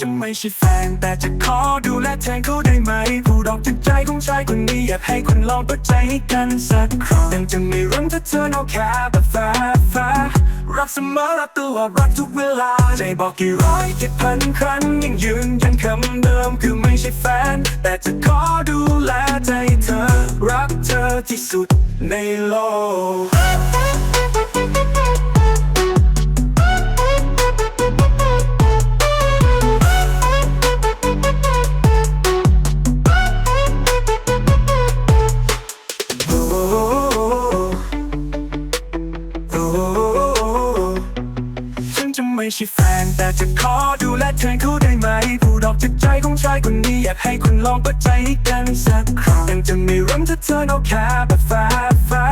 จะไม่ใช่แฟน แต่จะขอดูแลแทนเขาได้ไหมพูดอกจากใจของชายคนนี้อยากให้คุณลองเปิดใจให้กันสักครั้งยังจะไม่รังถ้าเธอเอาแค่แบบแฟ้าฟ้ารักเสมอรักตลอดรักทุกเวลา ใจบอกกี่ร้อยกี่พันครั้งยังยืนยันคำเดิมคือไม่ใช่แฟน แต่จะขอดูแลใจเธอ รักเธอที่สุดในโลก ไม่ใช่แฟน แต่จะขอดูแลแทนเขาได้ไหมพูดอกจากใจของชายคนนี้อยากให้คุณลองเปิดใจให้กันสักครั้งยังจะไม่รังถ้าเธอเอาแค่แบบฟ้าฟ้า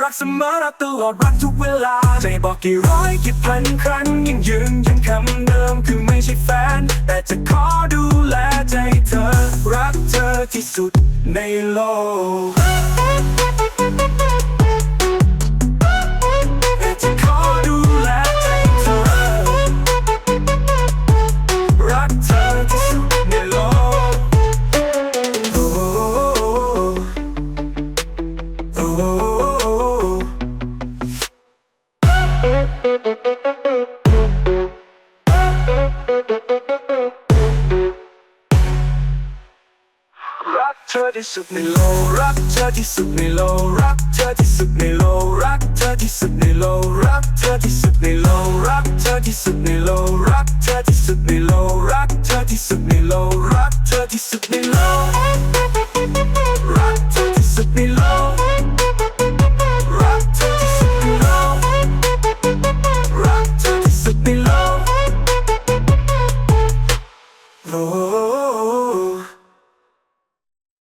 รักเสมอรักตลอดรักทุกเวลาใจบอกกี่ร้อยกี่พันครั้งยังยืนยันคำเดิมคือไม่ใช่แฟน แต่จะขอดูแลใจเธอ รักเธอที่สุดในโลก รักเธอที่สุดในโลกรักเธอที่สุดในโลกรักเธอที่สุดในโลกรักเธอที่สุดในโลกรักเธอที่สุดในโลกรักเธอที่สุดในโลกรักเธอที่สุดในโลกรักเธอที่สุดในโลกรักเธอที่สุดในโลก Oh.